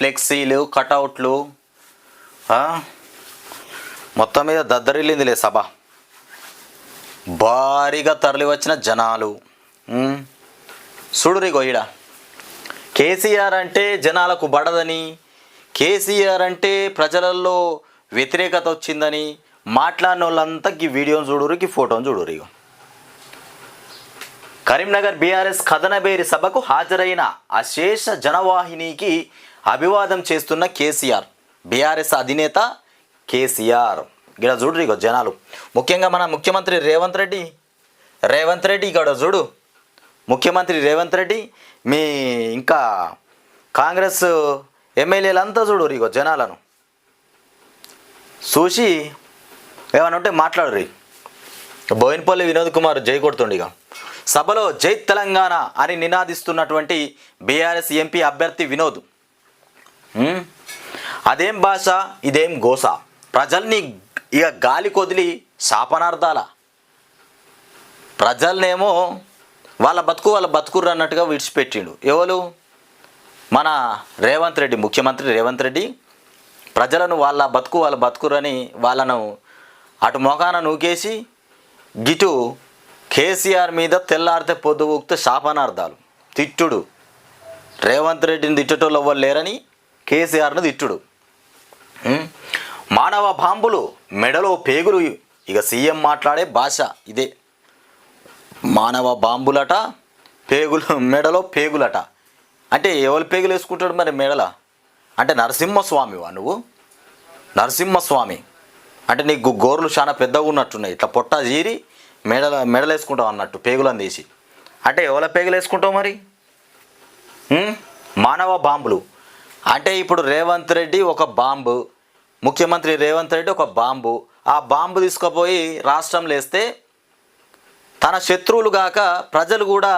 ఫ్లెక్సీలు కటౌట్లు మొత్తం మీద దద్దరిల్లిందిలే సభ. భారీగా తరలి వచ్చిన జనాలు. ఉమ్. చూడురి గొయ్యడ కేసీఆర్ అంటే జనాలకు బడదని కేసీఆర్ అంటే ప్రజలలో వ్యతిరేకత వచ్చిందని మాట్లాడిన వాళ్ళంతా ఈ వీడియోని చూడురు ఈ ఫోటోని చూడురు ఇగో. కరీంనగర్ బీఆర్ఎస్ కథనబేరి సభకు హాజరైన అశేష జనవాహినికి అభివాదం చేస్తున్న కేసీఆర్ బీఆర్ఎస్ అధినేత కేసీఆర్. ఇక్కడ చూడు ఇక జనాలు. ముఖ్యంగా మన ముఖ్యమంత్రి రేవంత్ రెడ్డి. రేవంత్ రెడ్డి ఇక్కడ చూడు. ముఖ్యమంత్రి రేవంత్ రెడ్డి మీ ఇంకా కాంగ్రెస్ ఎమ్మెల్యేలంతా చూడు ఇగో జనాలను. చూసి ఏమన్నా ఉంటే మాట్లాడరు బోయినపల్లి వినోద్ కుమార్ జై కొడుతుండిగా సభలో జై తెలంగాణ అని నినాదిస్తున్నటువంటి బీఆర్ఎస్ ఎంపీ అభ్యర్థి వినోద్. అదేం భాష ఇదేం గోస? ప్రజల్ని ఇక గాలి కొదిలి శాపనార్థాల? ప్రజల్నేమో వాళ్ళ బతుకు వాళ్ళ బతుకుర్రు అన్నట్టుగా విడిచిపెట్టిండు. ఎవరు? మన రేవంత్ రెడ్డి ముఖ్యమంత్రి రేవంత్ రెడ్డి. ప్రజలను వాళ్ళ బతుకు వాళ్ళ బతుకురని వాళ్ళను అటు మొఖాన నూకేసి గిటు కేసీఆర్ మీద తెల్లారితే పొద్దు ఊక్తే శాపనార్థాలు. తిట్టుడు. రేవంత్ రెడ్డిని తిట్టటోళ్ళు ఎవ్వరు లేరని కేసీఆర్ను తిట్టుడు. ఇట్టుడు మానవ బాంబులు మెడలో పేగులు ఇక సీఎం మాట్లాడే భాష ఇదే. మానవ బాంబులట పేగులు మెడలో పేగులట. అంటే ఎవరు పేగులు వేసుకుంటాడు మరి మెడల? అంటే నరసింహస్వామివా నువ్వు? నరసింహస్వామి. అంటే నీకు గోర్లు చాలా పెద్దగా ఉన్నట్టున్నాయి. ఇట్లా పొట్ట జీరి మెడల మెడలు వేసుకుంటావు అన్నట్టు పేగులను తీసి. అంటే ఎవరి పేగులు వేసుకుంటావు మరి? మానవ బాంబులు. అంటే ఇప్పుడు రేవంత్ రెడ్డి ఒక బాంబు ముఖ్యమంత్రి రేవంత్ రెడ్డి ఒక బాంబు. ఆ బాంబు తీసుకుపోయి రాష్ట్రంలో వేస్తే తన శత్రువులు గాక ప్రజలు కూడా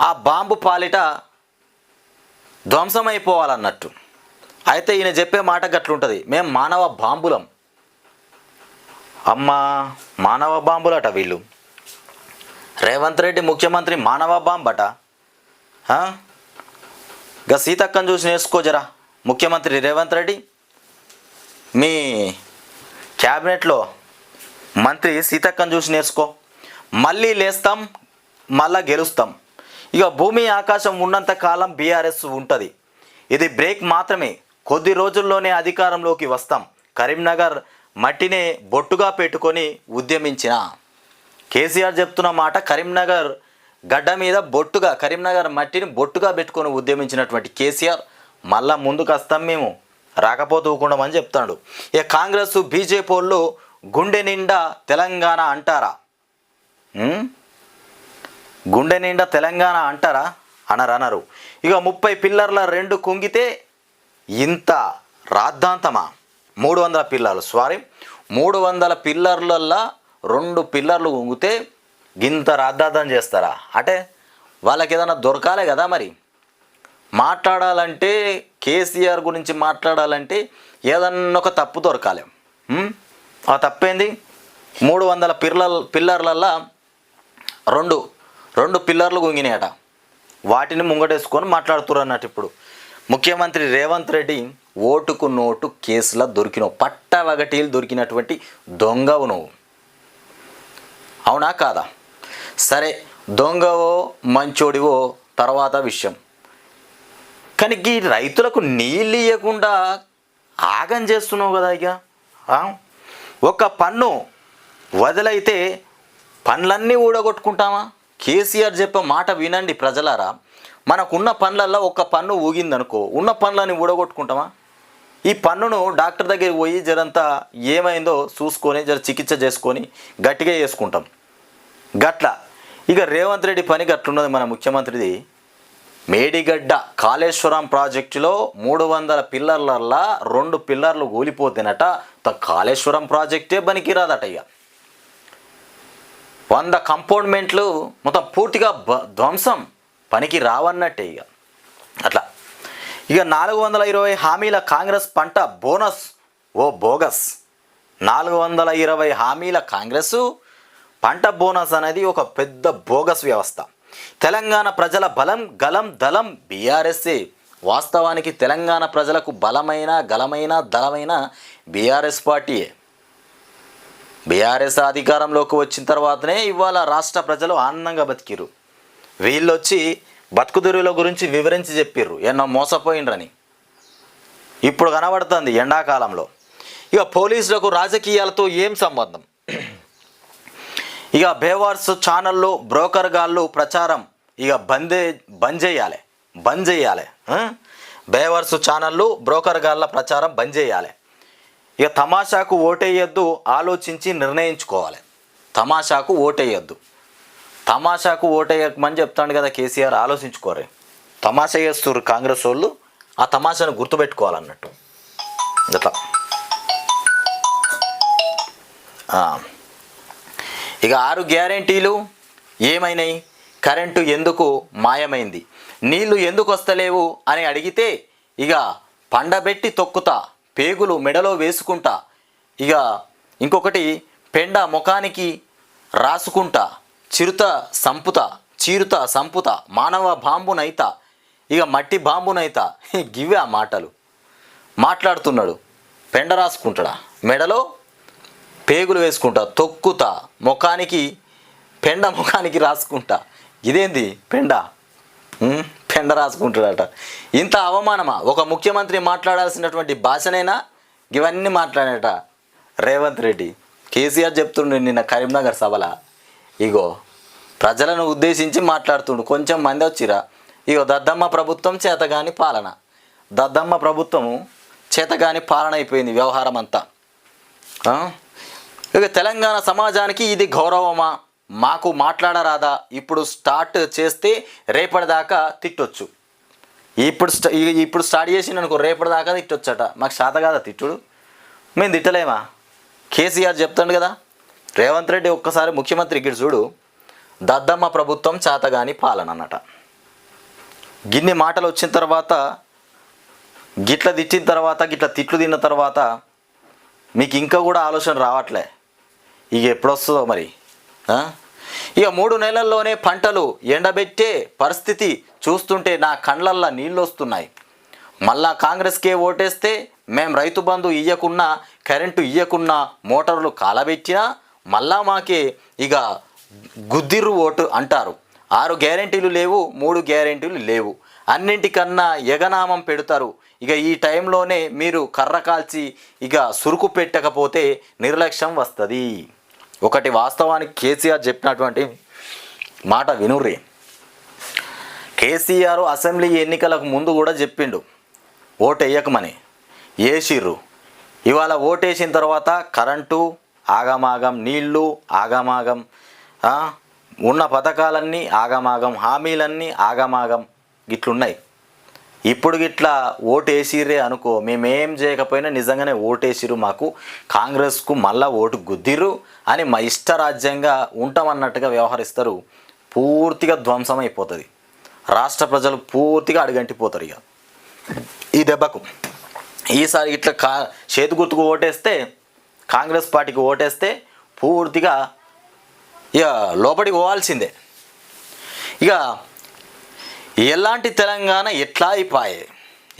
ఆ బాంబు పాలిట ధ్వంసమైపోవాలన్నట్టు. అయితే ఈయన చెప్పే మాట గట్లుంటుంది. మేము మానవ బాంబులం. అమ్మా మానవ బాంబులట వీళ్ళు. రేవంత్ రెడ్డి ముఖ్యమంత్రి మానవ బాంబట ఇక సీతక్కను చూసి నేర్చుకో జరా. ముఖ్యమంత్రి రేవంత్ రెడ్డి మీ క్యాబినెట్లో మంత్రి సీతక్కను చూసి నేర్చుకో. మళ్ళీ లేస్తాం మళ్ళా గెలుస్తాం. ఇక భూమి ఆకాశం ఉన్నంత కాలం బీఆర్ఎస్ ఉంటుంది. ఇది బ్రేక్ మాత్రమే. కొద్ది రోజుల్లోనే అధికారంలోకి వస్తాం. కరీంనగర్ మట్టినే బొట్టుగా పెట్టుకొని ఉద్యమించిన. కేసీఆర్ చెప్తున్న మాట కరీంనగర్ గడ్డ మీద బొట్టుగా కరీంనగర్ మట్టిని బొట్టుగా పెట్టుకొని ఉద్యమించినటువంటి కేసీఆర్ మళ్ళా ముందుకు వస్తాం మేము. రాకపోతూ అని చెప్తాడు. ఇక కాంగ్రెస్ బీజేపీ వాళ్ళు గుండె నిండా తెలంగాణ అంటారా? గుండె నిండా తెలంగాణ అంటారా? అనరు అనరు ఇక ముప్పై పిల్లర్ల రెండు కుంగితే ఇంత రాద్ధాంతమా? మూడు వందల పిల్లర్లు సారీ మూడు వందల పిల్లర్లల్లో రెండు పిల్లర్లు కుంగితే గింత రాద్ధాంతం చేస్తారా? అంటే వాళ్ళకి ఏదైనా దొరకాలే కదా మరి. మాట్లాడాలంటే కేసీఆర్ గురించి మాట్లాడాలంటే ఏదన్నా ఒక తప్పు దొరకాలి. ఆ తప్పేంది? మూడు వందల పిల్లల పిల్లర్లల్లో రెండు రెండు పిల్లర్లు గుంగినాయట. వాటిని ముంగటేసుకొని మాట్లాడుతున్నారు అన్నట్టు ఇప్పుడు. ముఖ్యమంత్రి రేవంత్ రెడ్డి ఓటుకు నోటు కేసులో దొరికినావు పట్టవగటీలు దొరికినటువంటి దొంగవు నువ్వు. అవునా కాదా? సరే దొంగవో మంచోడివో తర్వాత విషయం. కానీ ఈ రైతులకు నీళ్ళు ఇవ్వకుండా ఆగం చేస్తున్నావు కదా ఇక ఒక పన్ను వదిలైతే పనులన్నీ ఊడగొట్టుకుంటామా? కేసీఆర్ చెప్పే మాట వినండి ప్రజలారా. మనకున్న పనులల్లో ఒక పన్ను ఊగిందనుకో ఉన్న పనులని ఊడగొట్టుకుంటామా? ఈ పన్నును డాక్టర్ దగ్గరికి పోయి జరంతా ఏమైందో చూసుకొని జర చికిత్స చేసుకొని గట్టిగా చేసుకుంటాం. గట్ల ఇక రేవంత్ రెడ్డి పని గట్లున్నది మన ముఖ్యమంత్రిది. మేడిగడ్డ కాళేశ్వరం ప్రాజెక్టులో మూడు వందల పిల్లర్లల్లా రెండు పిల్లర్లు కూలిపోతేనట త కాళేశ్వరం ప్రాజెక్టే పనికిరాదట ఇక వంద కంపౌండ్మెంట్లు మొత్తం పూర్తిగా ధ్వంసం పనికి రావన్నట్టే ఇక అట్లా. ఇక నాలుగు వందల ఇరవై హామీల కాంగ్రెస్ పంట బోనస్ ఓ బోగస్. నాలుగు వందల ఇరవై హామీల కాంగ్రెస్ పంట బోనస్ అనేది ఒక పెద్ద బోగస్ వ్యవస్థ. తెలంగాణ ప్రజల బలం గలం దళం బీఆర్ఎస్ఏ. వాస్తవానికి తెలంగాణ ప్రజలకు బలమైన గలమైన దళమైన బీఆర్ఎస్ పార్టీయే. బీఆర్ఎస్ అధికారంలోకి వచ్చిన తర్వాతనే ఇవాళ రాష్ట్ర ప్రజలు ఆనందంగా బతికిరు వీళ్ళొచ్చి బతుకుదురుల గురించి వివరించి చెప్పిర్రు. ఎన్నో మోసపోయిండ్రని. ఇప్పుడు కనబడుతుంది ఎండాకాలంలో. ఇక పోలీసులకు రాజకీయాలతో ఏం సంబంధం? ఇక బేవార్స్ ఛానల్లో బ్రోకర్ గాళ్ళు ప్రచారం ఇక బందే బంద్ చేయాలి బంద్ చేయాలి బేవర్స్ ఛానళ్ళు బ్రోకర్ గాళ్ళ ప్రచారం బంద్ చేయాలి. ఇక తమాషాకు ఓటేయొద్దు ఆలోచించి నిర్ణయించుకోవాలి. తమాషాకు ఓటేయొద్దు. తమాషాకు ఓటేయకమని చెప్తాడు కదా కేసీఆర్ ఆలోచించుకోరే. తమాషా చేస్తున్నారు కాంగ్రెస్ వాళ్ళు ఆ తమాషాను గుర్తుపెట్టుకోవాలన్నట్టు. గత ఇక ఆరు గ్యారెంటీలు ఏమైనాయి? కరెంటు ఎందుకు మాయమైంది? నీళ్ళు ఎందుకు వస్తలేవు అని అడిగితే ఇక పండబెట్టి తొక్కుతా పేగులు మెడలో వేసుకుంటా ఇక ఇంకొకటి పెండ ముఖానికి రాసుకుంటా చిరుత సంపుత చీరుత సంపుత మానవ బాంబునైత ఇక మట్టి బాంబునైత గివే ఆ మాటలు. మాట్లాడుతున్నాడు పెండ రాసుకుంటాడా? మెడలో పేగులు వేసుకుంటా తొక్కుతా ముఖానికి పెండ ముఖానికి రాసుకుంటా. ఇదేంది? పెండ. పెండ రాసుకుంటాడట. ఇంత అవమానమా? ఒక ముఖ్యమంత్రి మాట్లాడాల్సినటువంటి భాషనైనా ఇవన్నీ మాట్లాడట రేవంత్ రెడ్డి. కేసీఆర్ చెప్తుండే నిన్న కరీంనగర్ సభల. ఇగో ప్రజలను ఉద్దేశించి మాట్లాడుతుండు. కొంచెం మంది వచ్చిరా. ఇగో దద్దమ్మ ప్రభుత్వం చేతగాని పాలన. దద్దమ్మ ప్రభుత్వము చేతగాని పాలన అయిపోయింది వ్యవహారం అంతా ఇక తెలంగాణ సమాజానికి ఇది గౌరవమా? మాకు మాట్లాడరాదా? ఇప్పుడు స్టార్ట్ చేస్తే రేపటిదాకా తిట్టొచ్చు. ఇప్పుడు ఇప్పుడు స్టార్ట్ చేసిన అనుకో రేపటిదాకా తిట్టొచ్చట. మాకు శాత కాదా తిట్టుడు? మేము తిట్టలేమా? కేసీఆర్ చెప్తాడు కదా రేవంత్ రెడ్డి ఒక్కసారి ముఖ్యమంత్రి ఇక్కడ చూడు దద్దమ్మ ప్రభుత్వం చేతగాని పాలన అన్నట గిన్ని మాటలు వచ్చిన తర్వాత గిట్ల తిట్టిన తర్వాత గిట్ల తిట్లు తిన్న తర్వాత మీకు ఇంకా కూడా ఆలోచన రావట్లే. ఇక ఎప్పుడు వస్తుందో మరి ఇక మూడు నెలల్లోనే పంటలు ఎండబెట్టే పరిస్థితి చూస్తుంటే నా కండ్లల్లా నీళ్ళు వస్తున్నాయి మళ్ళా కాంగ్రెస్కే ఓటేస్తే మేం రైతు బంధు ఇయ్యకున్నా కరెంటు ఇయ్యకున్నా మోటార్లు కాలబెట్టినా మళ్ళా మాకే ఇక గుద్దిర్రు ఓటు అంటారు. ఆరు గ్యారెంటీలు లేవు మూడు గ్యారెంటీలు లేవు. అన్నింటికన్నా ఎగనామం పెడతారు. ఇక ఈ టైంలోనే మీరు కర్ర కాల్చి ఇక సురుకు పెట్టకపోతే నిర్లక్ష్యం వస్తుంది. ఒకటి వాస్తవానికి కేసీఆర్ చెప్పినటువంటి మాట వినుర్రి. కేసీఆర్ అసెంబ్లీ ఎన్నికలకు ముందు కూడా చెప్పిండు ఓటు వేయకమని వేసిర్రు ఇవాళ ఓటేసిన తర్వాత కరెంటు ఆగమాగం నీళ్ళు ఆగమాగం ఉన్న పథకాలన్నీ ఆగమాగం హామీలన్నీ ఆగమాగం గిట్లున్నాయి ఇప్పుడు గిట్లా ఓటు వేసిర్రే అనుకో మేమేం చేయకపోయినా నిజంగానే ఓటేసిరు మాకు. కాంగ్రెస్కు మళ్ళా ఓటు గుద్దిర్రు అని మా ఇష్టరాజ్యంగా ఉంటామన్నట్టుగా వ్యవహరిస్తారు. పూర్తిగా ధ్వంసం అయిపోతుంది రాష్ట్ర ప్రజలు పూర్తిగా అడుగంటిపోతారు ఇక. ఈ దెబ్బకు. ఈసారి ఇట్లా కా చేతి గుర్తుకు ఓటేస్తే కాంగ్రెస్ పార్టీకి ఓటేస్తే పూర్తిగా ఇక లోపలికి పోవాల్సిందే. ఇక ఎలాంటి తెలంగాణ ఎట్లా అయిపోయే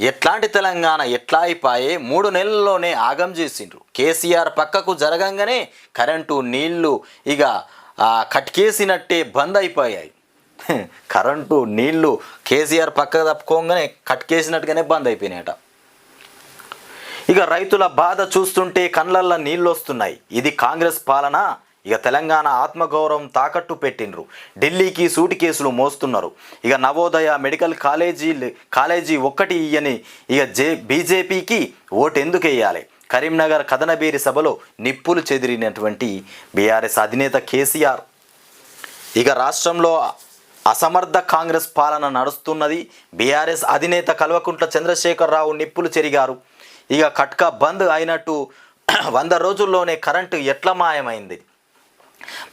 ఎట్లాంటి తెలంగాణ ఎట్లా అయిపోయే మూడు నెలల్లోనే ఆగం చేసిండ్రు. కేసీఆర్ పక్కకు జరగంగానే కరెంటు నీళ్ళు ఇక కట్కేసినట్టే బంద్ అయిపోయాయి. కరెంటు నీళ్ళు కేసీఆర్ పక్కకు తప్పుకోగానే కట్కేసినట్టుగానే బంద్ అయిపోయినాయట. ఇక రైతుల బాధ చూస్తుంటే కళ్ళల్లో నీళ్ళు వస్తున్నాయి ఇది కాంగ్రెస్ పాలన ఇక తెలంగాణ ఆత్మగౌరవం తాకట్టు పెట్టిండ్రు. ఢిల్లీకి సూటి కేసులు మోస్తున్నారు. ఇక నవోదయ మెడికల్ కాలేజీ కాలేజీ ఒక్కటి ఇయ్యని ఇక జే బీజేపీకి ఓటు ఎందుకు వేయాలి కరీంనగర్ కథనబేరి సభలో నిప్పులు చెదిరినటువంటి బీఆర్ఎస్ అధినేత కేసీఆర్. ఇక రాష్ట్రంలో అసమర్థ కాంగ్రెస్ పాలన నడుస్తున్నది బీఆర్ఎస్ అధినేత కల్వకుంట్ల చంద్రశేఖరరావు నిప్పులు చెరిగారు. ఇక కట్కా బంద్ అయినట్టు వంద రోజుల్లోనే కరెంటు ఎట్ల మాయమైంది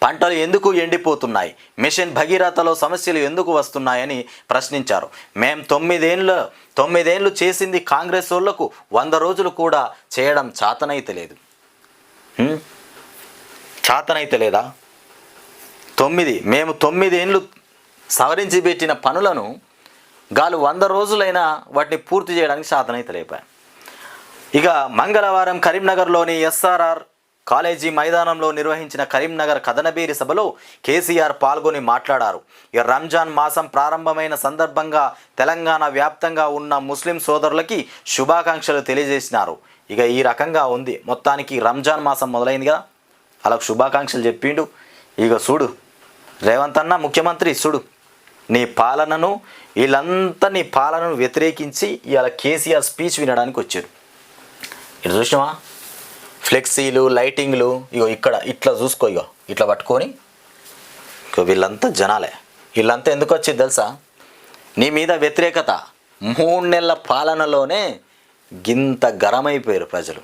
పంటలు ఎందుకు ఎండిపోతున్నాయి? మిషన్ భగీరథలో సమస్యలు ఎందుకు వస్తున్నాయని ప్రశ్నించారు. మేం తొమ్మిదేళ్ళ తొమ్మిదేళ్ళు చేసింది కాంగ్రెస్ వాళ్ళకు వంద రోజులు కూడా చేయడం చాతనైతే లేదు. చాతనైతే లేదా? తొమ్మిది మేము తొమ్మిదేళ్ళు సవరించి పెట్టిన పనులను గాలు వంద రోజులైనా వాటిని పూర్తి చేయడానికి సాధనైతే లేపారు ఇక మంగళవారం కరీంనగర్లోని ఎస్ఆర్ఆర్ కాలేజీ మైదానంలో నిర్వహించిన కరీంనగర్ కథనబేరి సభలో కేసీఆర్ పాల్గొని మాట్లాడారు. ఇక రంజాన్ మాసం ప్రారంభమైన సందర్భంగా తెలంగాణ వ్యాప్తంగా ఉన్న ముస్లిం సోదరులకి శుభాకాంక్షలు తెలియజేసినారు. ఇక ఈ రకంగా ఉంది. మొత్తానికి రంజాన్ మాసం మొదలైంది కదా. అలా శుభాకాంక్షలు చెప్పిండు. ఇక చూడు. రేవంత్ అన్న ముఖ్యమంత్రి చూడు. నీ పాలనను వీళ్ళంతా నీ పాలనను వ్యతిరేకించి ఇవాళ కేసీఆర్ స్పీచ్ వినడానికి వచ్చారు. ఇటు చూసినావా? ఫ్లెక్సీలు లైటింగ్లు ఇగో ఇక్కడ ఇట్లా చూసుకో ఇగో ఇట్లా పట్టుకొని. వీళ్ళంతా జనాలే. వీళ్ళంతా ఎందుకు వచ్చింది తెలుసా? నీ మీద వ్యతిరేకత. మూడు నెలల పాలనలోనే గింత గరమైపోయారు ప్రజలు.